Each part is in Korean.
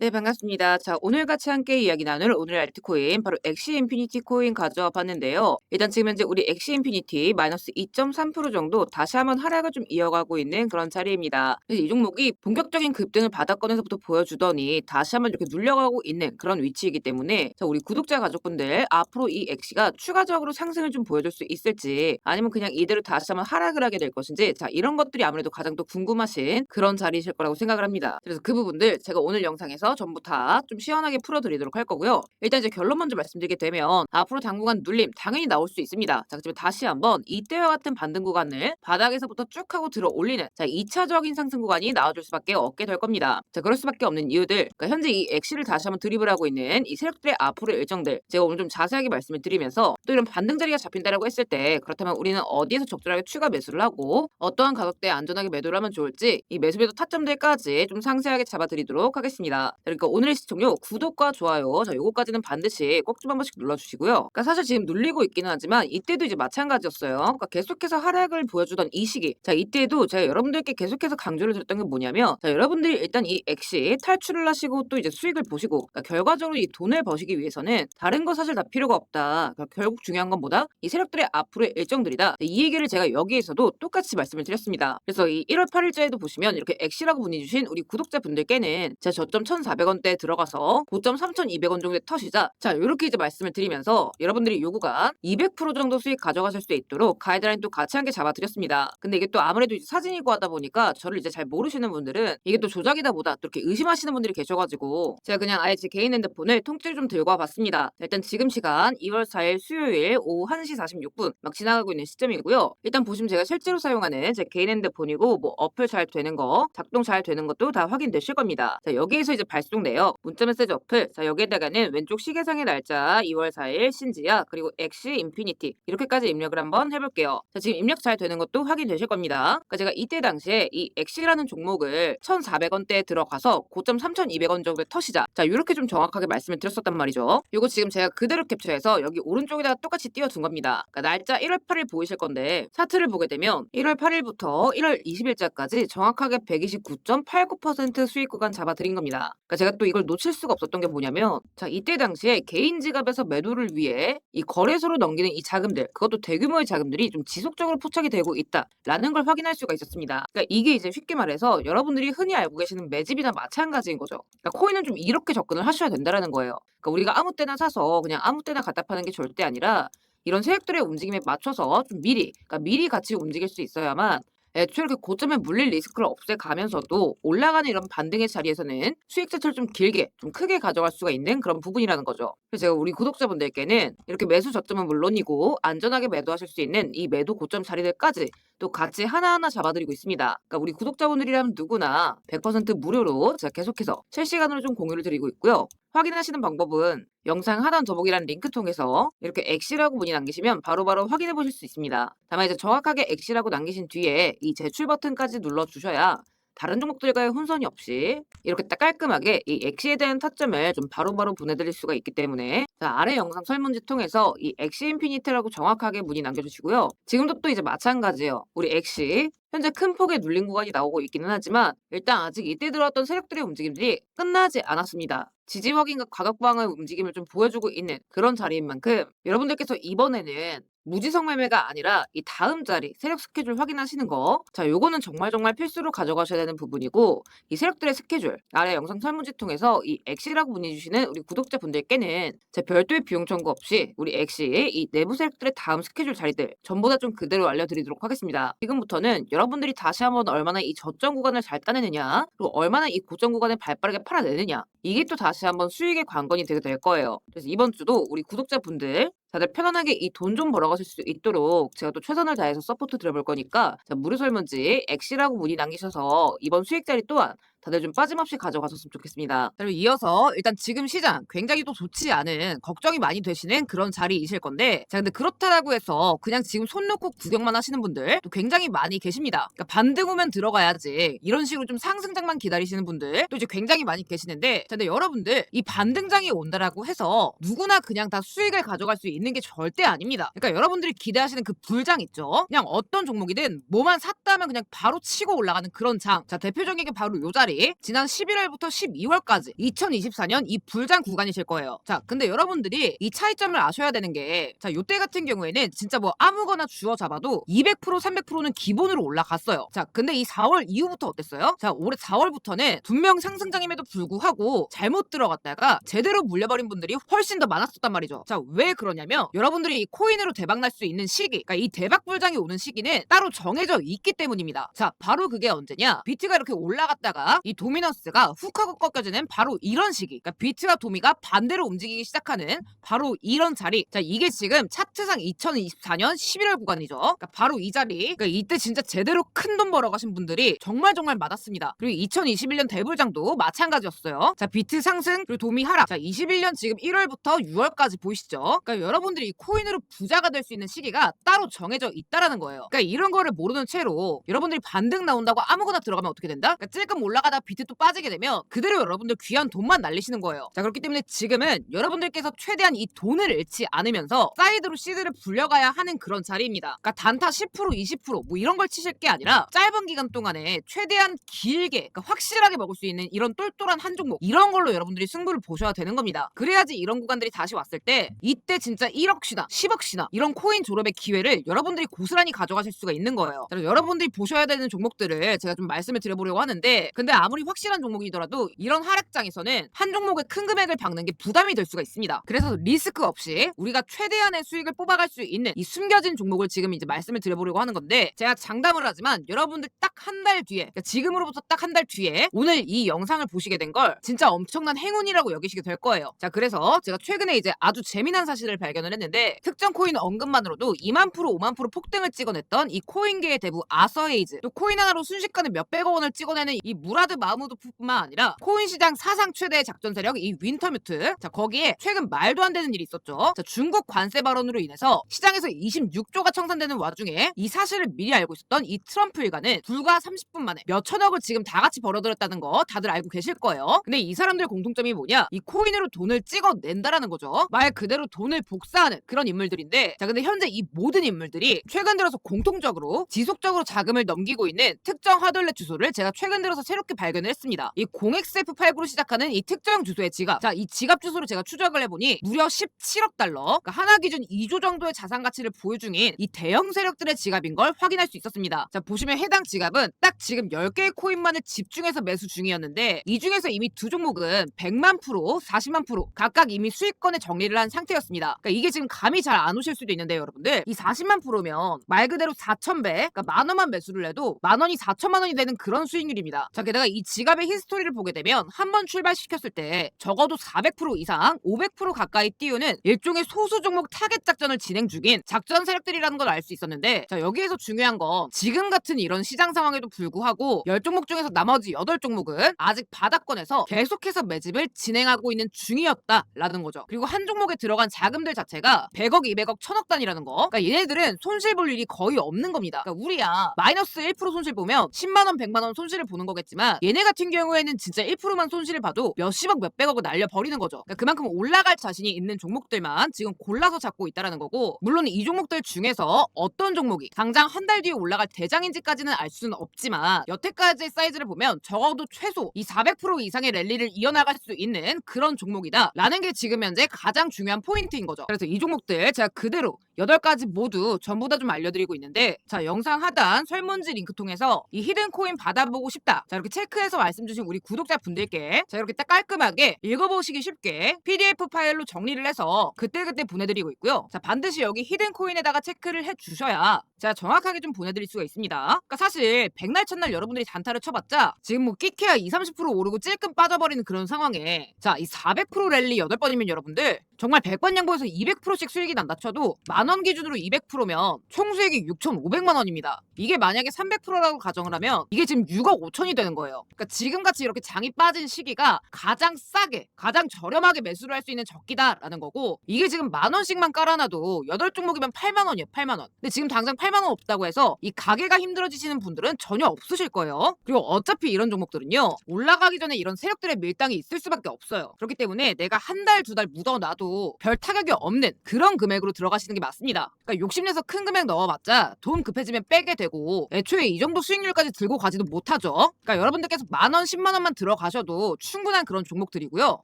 네, 반갑습니다. 자, 오늘 같이 함께 이야기 나눌 오늘의 알트코인, 바로 엑시 인피니티 코인 가져와 봤는데요. 일단 지금 현재 우리 엑시 인피니티 마이너스 2.3% 정도 다시 한번 하락을 좀 이어가고 있는 그런 자리입니다. 그래서 이 종목이 본격적인 급등을 바닥권에서부터 보여주더니 다시 한번 이렇게 눌려가고 있는 그런 위치이기 때문에 자, 우리 구독자 가족분들 앞으로 이 엑시가 추가적으로 상승을 좀 보여줄 수 있을지 아니면 그냥 이대로 다시 한번 하락을 하게 될 것인지 자, 이런 것들이 아무래도 가장 또 궁금하신 그런 자리이실 거라고 생각을 합니다. 그래서 그 부분들 제가 오늘 영상에서 전부 다 좀 시원하게 풀어드리도록 할 거고요. 일단 이제 결론 먼저 말씀드리게 되면 앞으로 당분간 눌림 당연히 나올 수 있습니다. 자, 그렇지만 다시 한번 이때와 같은 반등 구간을 바닥에서부터 쭉 하고 들어 올리는 자, 2차적인 상승 구간이 나와줄 수밖에 없게 될 겁니다. 자, 그럴 수밖에 없는 이유들. 그러니까 현재 이 엑시를 다시 한번 드리블하고 있는 이 세력들의 앞으로의 일정들. 제가 오늘 좀 자세하게 말씀을 드리면서 또 이런 반등 자리가 잡힌다라고 했을 때 그렇다면 우리는 어디에서 적절하게 추가 매수를 하고 어떠한 가격대에 안전하게 매도를 하면 좋을지 이 매수 매도 타점들까지 좀 상세하게 잡아드리도록 하겠습니다. 자, 그러니까 오늘의 시청료 구독과 좋아요 자 요거까지는 반드시 꼭 좀 한 번씩 눌러주시고요. 그러니까 사실 지금 눌리고 있기는 하지만 이때도 이제 마찬가지였어요. 그러니까 계속해서 하락을 보여주던 이 시기. 자 이때도 제가 여러분들께 계속해서 강조를 드렸던 게 뭐냐면 자 여러분들이 일단 이 엑시 탈출을 하시고 또 이제 수익을 보시고 그러니까 결과적으로 이 돈을 버시기 위해서는 다른 거 사실 다 필요가 없다. 그러니까 결국 중요한 건 뭐다? 이 세력들의 앞으로의 일정들이다. 이 얘기를 제가 여기에서도 똑같이 말씀을 드렸습니다. 그래서 이 1월 8일자에도 보시면 이렇게 엑시라고 문의 주신 우리 구독자분들께는 제 저점 1,400원대 들어가서 고점 3,200원 정도에 터시자 자 이렇게 이제 말씀을 드리면서 여러분들이 요구가 200% 정도 수익 가져가실 수 있도록 가이드라인 또 같이 함께 잡아드렸습니다. 근데 이게 또 아무래도 이제 사진이고 하다 보니까 저를 이제 잘 모르시는 분들은 이게 또 조작이다 보다 또 이렇게 의심하시는 분들이 계셔가지고 제가 그냥 아예 제 개인 핸드폰을 통째로 좀 들고 와봤습니다. 자, 일단 지금 시간 2월 4일 수요일 오후 1시 46분 막 지나가고 있는 시점이고요. 일단 보시면 제가 실제로 사용하는 제 개인 핸드폰이고 뭐 어플 잘 되는 거 작동 잘 되는 것도 다 확인되실 겁니다. 자 여기에서 이제 발송 내역 문자 메시지 어플 자 여기에다가는 왼쪽 시계상의 날짜 2월 4일 신지야 그리고 엑시 인피니티 이렇게까지 입력을 한번 해볼게요. 자 지금 입력 잘 되는 것도 확인되실 겁니다. 그러니까 제가 이때 당시에 이 엑시라는 종목을 1,400원대에 들어가서 고점 3,200원 정도에 터시자 자 이렇게 좀 정확하게 말씀을 드렸었단 말이죠. 요거 지금 제가 그대로 캡처해서 여기 오른쪽에다가 똑같이 띄워둔 겁니다. 그러니까 날짜 1월 8일 보이실 건데 차트를 보게 되면 1월 8일부터 1월 20일자까지 정확하게 129.89% 수익 구간 잡아드린 겁니다. 그러니까 제가 또 이걸 놓칠 수가 없었던 게 뭐냐면 자 이때 당시에 개인 지갑에서 매도를 위해 이 거래소로 넘기는 이 자금들 그것도 대규모의 자금들이 좀 지속적으로 포착이 되고 있다라는 걸 확인할 수가 있었습니다. 그러니까 이게 이제 쉽게 말해서 여러분들이 흔히 알고 계시는 매집이나 마찬가지인 거죠. 그러니까 코인은 좀 이렇게 접근을 하셔야 된다라는 거예요. 그러니까 우리가 아무 때나 사서 그냥 아무 때나 갖다 파는 게 절대 아니라 이런 세력들의 움직임에 맞춰서 좀 미리, 그러니까 미리 같이 움직일 수 있어야만 애초에 이렇게 고점에 물릴 리스크를 없애가면서도 올라가는 이런 반등의 자리에서는 수익 자체를 좀 길게, 좀 크게 가져갈 수가 있는 그런 부분이라는 거죠. 그래서 제가 우리 구독자분들께는 이렇게 매수 저점은 물론이고 안전하게 매도하실 수 있는 이 매도 고점 자리들까지 또 같이 하나하나 잡아드리고 있습니다. 그러니까 우리 구독자분들이라면 누구나 100% 무료로 제가 계속해서 실시간으로 좀 공유를 드리고 있고요. 확인하시는 방법은 영상 하단 더보기란 링크 통해서 이렇게 엑시라고 문의 남기시면 바로바로 확인해 보실 수 있습니다. 다만 이제 정확하게 엑시라고 남기신 뒤에 이 제출 버튼까지 눌러 주셔야 다른 종목들과의 혼선이 없이 이렇게 딱 깔끔하게 이 엑시에 대한 타점을 좀 바로바로 보내드릴 수가 있기 때문에 자, 아래 영상 설문지 통해서 이 엑시 인피니트라고 정확하게 문의 남겨주시고요. 지금도 또 이제 마찬가지예요. 우리 엑시 현재 큰 폭의 눌림 구간이 나오고 있기는 하지만 일단 아직 이때 들어왔던 세력들의 움직임들이 끝나지 않았습니다. 지지 확인과 가격 방어의 움직임을 좀 보여주고 있는 그런 자리인 만큼 여러분들께서 이번에는 무지성 매매가 아니라 이 다음 자리 세력 스케줄 확인하시는 거. 자, 요거는 정말 정말 필수로 가져가셔야 되는 부분이고 이 세력들의 스케줄 아래 영상 설문지 통해서 이 엑시라고 문의 주시는 우리 구독자 분들께는 제 별도의 비용 청구 없이 우리 엑시의 이 내부 세력들의 다음 스케줄 자리들 전부 다 좀 그대로 알려드리도록 하겠습니다. 지금부터는 여러분들이 다시 한번 얼마나 이 저점 구간을 잘 따내느냐 그리고 얼마나 이 고점 구간을 발빠르게 팔아내느냐 이게 또 다시 한번 수익의 관건이 되게 될 거예요. 그래서 이번 주도 우리 구독자 분들 다들 편안하게 이 돈 좀 벌어가실 수 있도록 제가 또 최선을 다해서 서포트 드려볼 거니까 자, 무료 설문지 엑시라고 문의 남기셔서 이번 수익 자리 또한 다들 좀 빠짐없이 가져가셨으면 좋겠습니다. 그리고 이어서 일단 지금 시장 굉장히 또 좋지 않은 걱정이 많이 되시는 그런 자리이실 건데 자 근데 그렇다라고 해서 그냥 지금 손 놓고 구경만 하시는 분들 또 굉장히 많이 계십니다. 그러니까 반등 오면 들어가야지 이런 식으로 좀 상승장만 기다리시는 분들 또 이제 굉장히 많이 계시는데 자 근데 여러분들 이 반등장이 온다라고 해서 누구나 그냥 다 수익을 가져갈 수 있는 게 절대 아닙니다. 그러니까 여러분들이 기대하시는 그 불장 있죠. 그냥 어떤 종목이든 뭐만 샀다면 그냥 바로 치고 올라가는 그런 장. 자 대표적인 게 바로 요 자리. 자리 지난 11월부터 12월까지 2024년 이 불장 구간이실 거예요. 자, 근데 여러분들이 이 차이점을 아셔야 되는 게 자, 요때 같은 경우에는 진짜 뭐 아무거나 주어 잡아도 200% 300%는 기본으로 올라갔어요. 자, 근데 이 4월 이후부터 어땠어요? 자, 올해 4월부터는 분명 상승장임에도 불구하고 잘못 들어갔다가 제대로 물려버린 분들이 훨씬 더 많았었단 말이죠. 자, 왜 그러냐면 여러분들이 이 코인으로 대박 날 수 있는 시기, 그러니까 이 대박 불장이 오는 시기는 따로 정해져 있기 때문입니다. 자, 바로 그게 언제냐? 비트가 이렇게 올라갔다가 이 도미넌스가 훅 하고 꺾여지는 바로 이런 시기. 그러니까 비트와 도미가 반대로 움직이기 시작하는 바로 이런 자리. 자, 이게 지금 차트상 2024년 11월 구간이죠. 그러니까 바로 이 자리. 그러니까 이때 진짜 제대로 큰 돈 벌어가신 분들이 정말 정말 많았습니다. 그리고 2021년 대불장도 마찬가지였어요. 자, 비트 상승 그리고 도미 하락. 자, 21년 지금 1월부터 6월까지 보이시죠? 그러니까 여러분들이 이 코인으로 부자가 될 수 있는 시기가 따로 정해져 있다라는 거예요. 그러니까 이런 거를 모르는 채로 여러분들이 반등 나온다고 아무거나 들어가면 어떻게 된다? 그러니까 찔끔 올라가 다 비트 또 빠지게 되면 그대로 여러분들 귀한 돈만 날리시는 거예요. 자, 그렇기 때문에 지금은 여러분들께서 최대한 이 돈을 잃지 않으면서 사이드로 시드를 불려가야 하는 그런 자리입니다. 그러니까 단타 10% 20%뭐 이런 걸 치실 게 아니라 짧은 기간 동안에 최대한 길게 그러니까 확실하게 먹을 수 있는 이런 똘똘한 한 종목 이런 걸로 여러분들이 승부를 보셔야 되는 겁니다. 그래야지 이런 구간들이 다시 왔을 때 이때 진짜 1억씩이나 10억씩이나 이런 코인 졸업의 기회를 여러분들이 고스란히 가져가실 수가 있는 거예요. 여러분들이 보셔야 되는 종목들을 제가 좀 말씀을 드려보려고 하는데 근데 아무리 확실한 종목이더라도 이런 하락장에서는 한 종목에 큰 금액을 박는 게 부담이 될 수가 있습니다. 그래서 리스크 없이 우리가 최대한의 수익을 뽑아갈 수 있는 이 숨겨진 종목을 지금 이제 말씀을 드려보려고 하는 건데 제가 장담을 하지만 여러분들 딱 한 달 뒤에 그러니까 지금으로부터 딱 한 달 뒤에 오늘 이 영상을 보시게 된 걸 진짜 엄청난 행운이라고 여기시게 될 거예요. 자 그래서 제가 최근에 이제 아주 재미난 사실을 발견을 했는데 특정 코인 언급만으로도 2만 프로 5만 프로 폭등을 찍어냈던 이 코인계의 대부 아서에이즈 또 코인 하나로 순식간에 몇백억 원을 찍어내는 이 무라드 마무드뿐만 아니라 코인 시장 사상 최대의 작전 세력 이 윈터뮤트 자 거기에 최근 말도 안 되는 일이 있었죠. 자 중국 관세 발언으로 인해서 시장에서 26조가 청산되는 와중에 이 사실을 미리 알고 있었던 이 트럼프 일가는 불과 30분 만에 몇 천억을 지금 다 같이 벌어들였다는 거 다들 알고 계실 거예요. 근데 이 사람들 공통점이 뭐냐? 이 코인으로 돈을 찍어낸다라는 거죠. 말 그대로 돈을 복사하는 그런 인물들인데 자 근데 현재 이 모든 인물들이 최근 들어서 공통적으로 지속적으로 자금을 넘기고 있는 특정 하드렛 주소를 제가 최근 들어서 새롭게 발견을 했습니다. 이 0xF89로 시작하는 이 특정 주소의 지갑. 자, 이 지갑 주소를 제가 추적을 해보니 무려 17억 달러. 그러니까 하나 기준 2조 정도의 자산 가치를 보유 중인 이 대형 세력들의 지갑인 걸 확인할 수 있었습니다. 자, 보시면 해당 지갑은 딱 지금 10개의 코인만을 집중해서 매수 중이었는데 이 중에서 이미 두 종목은 100만 프로, 40만 프로 각각 이미 수익권에 정리를 한 상태였습니다. 그러니까 이게 지금 감이 잘 안 오실 수도 있는데 여러분들 이 40만 프로면 말 그대로 4천 배, 그러니까 만 원만 매수를 해도 만 원이 4천만 원이 되는 그런 수익률입니다. 자, 게다가 이 지갑의 히스토리를 보게 되면 한 번 출발시켰을 때 적어도 400% 이상, 500% 가까이 띄우는 일종의 소수 종목 타겟 작전을 진행 중인 작전 세력들이라는 걸 알 수 있었는데 자, 여기에서 중요한 건 지금 같은 이런 시장 상황에도 불구하고 10종목 중에서 나머지 8종목은 아직 바닥권에서 계속해서 매집을 진행하고 있는 중이었다라는 거죠. 그리고 한 종목에 들어간 자금들 자체가 100억, 200억, 1000억 단위라는 거. 그러니까 얘네들은 손실 볼 일이 거의 없는 겁니다. 그러니까 우리야 마이너스 1% 손실 보면 10만 원, 100만 원 손실을 보는 거겠지만 얘네 같은 경우에는 진짜 1%만 손실을 봐도 몇십억, 몇백억을 날려 버리는 거죠. 그러니까 그만큼 올라갈 자신이 있는 종목들만 지금 골라서 잡고 있다라는 거고 물론 이 종목들 중에서 어떤 종목이 당장 한 달 뒤에 올라갈 대장인지까지는 알 수는 없지만 여태까지의 사이즈를 보면 적어도 최소 이 400% 이상의 랠리를 이어나갈 수 있는 그런 종목이다 라는 게 지금 현재 가장 중요한 포인트인 거죠. 그래서 이 종목들 제가 그대로 8가지 모두 전부 다 좀 알려드리고 있는데 자 영상 하단 설문지 링크 통해서 이 히든 코인 받아보고 싶다 자 이렇게 체크해서 말씀 주신 우리 구독자 분들께 자 이렇게 딱 깔끔하게 읽어보시기 쉽게 PDF 파일로 정리를 해서 그때그때 보내드리고 있고요. 자 반드시 여기 히든 코인에다가 체크를 해주셔야 제가 정확하게 좀 보내드릴 수가 있습니다. 그러니까 사실 백날 첫날 여러분들이 단타를 쳐봤자 지금 뭐 끼케야 20, 30% 오르고 찔끔 빠져버리는 그런 상황에 자 이 400% 랠리 8번이면 여러분들 정말 100번 양보해서 200%씩 수익이 난다 쳐도 만원 기준으로 200%면 총 수익이 6,500만 원입니다. 이게 만약에 300%라고 가정을 하면 이게 지금 6억 5천이 되는 거예요. 그러니까 지금같이 이렇게 장이 빠진 시기가 가장 싸게, 가장 저렴하게 매수를 할 수 있는 적기다라는 거고 이게 지금 만 원씩만 깔아놔도 8종목이면 8만 원이에요. 8만 원. 근데 지금 당장 8만 원 없다고 해서 이 가게가 힘들어지시는 분들은 전혀 없으실 거예요. 그리고 어차피 이런 종목들은요. 올라가기 전에 이런 세력들의 밀당이 있을 수밖에 없어요. 그렇기 때문에 내가 한 달, 두 달 묻어놔도 별 타격이 없는 그런 금액으로 들어가시는 게 맞습니다. 그러니까 욕심내서 큰 금액 넣어봤자 돈 급해지면 빼게 되고 애초에 이 정도 수익률까지 들고 가지도 못하죠. 그러니까 여러분들께서 만 원, 10만 원만 들어가셔도 충분한 그런 종목들이고요.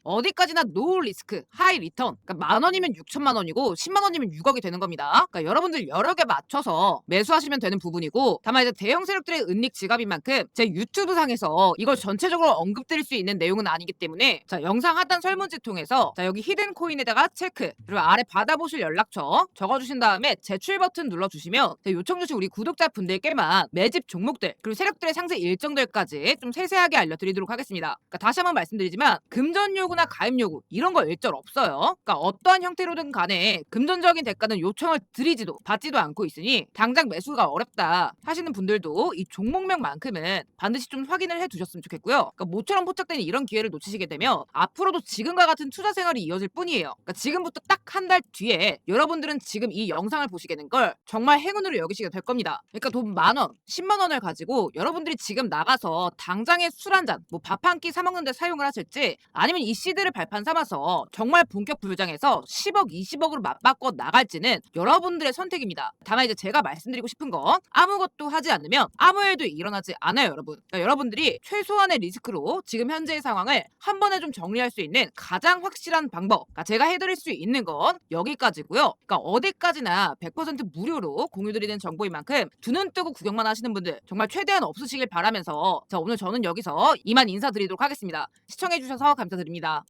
어디까지나 노 리스크, 하이 리턴. 그러니까 만 원이면 6천만 원이고 10만 원이면 6억이 되는 겁니다. 그러니까 여러분들 여러 개 맞춰서 매수하시면 되는 부분이고 다만 이제 대형 세력들의 은닉 지갑인 만큼 제 유튜브 상에서 이걸 전체적으로 언급드릴 수 있는 내용은 아니기 때문에 자 영상 하단 설문지 통해서 자 여기 히든 코인에다가 체크 그리고 아래 받아보실 연락처 적어주신 다음에 제출 버튼 눌러주시면 자, 요청 주신 우리 구독자 분들께만 매집 종목들 그리고 세력들의 상세 일정들까지 좀 세세하게 알려드리도록 하겠습니다. 그러니까 다시 한번 말씀드리지만 금전 요구나 가입 요구 이런 거 일절 없어요. 그러니까 어떠한 형태로든 간에 금전적인 대가는 요청을 드리지도 받지도 않고 있으니 당장 매수가 어렵다 하시는 분들도 이 종목명만큼은 반드시 좀 확인을 해두셨으면 좋겠고요. 그러니까 모처럼 포착되는 이런 기회를 놓치시게 되면 앞으로도 지금과 같은 투자 생활이 이어질 뿐이에요. 그러니까 지금부터 딱 한 달 뒤에 여러분들은 지금 이 영상을 보시게 된 걸 정말 행운으로 여기시게 될 겁니다. 그러니까 돈 만 원, 10만 원을 가지고 여러분들이 지금 나가서 당장에 술 한 잔, 뭐 밥 한 끼 사 먹는데 사용을 하실지 아니면 이 시드를 발판 삼아서 정말 본격 부유장에서 10억, 20억으로 맞바꿔 나갈지는 여러분들의 선택입니다. 다만 이제 제가 말씀드리고 싶은 건 아무것도 하지 않으면 아무 일도 일어나지 않아요, 여러분. 그러니까 여러분들이 최소한의 리스크로 지금 현재의 상황을 한 번에 좀 정리할 수 있는 가장 확실한 방법. 그러니까 제가 해드릴 수 있는 건 여기까지고요. 그러니까 어디까지나 100% 무료로 공유드리는 정보인 만큼 두 눈 뜨고 구경만 하시는 분들 정말 최대한 없으시길 바라면서 자 오늘 저는 여기서 이만 인사드리도록 하겠습니다. 시청해주셔서 감사드립니다.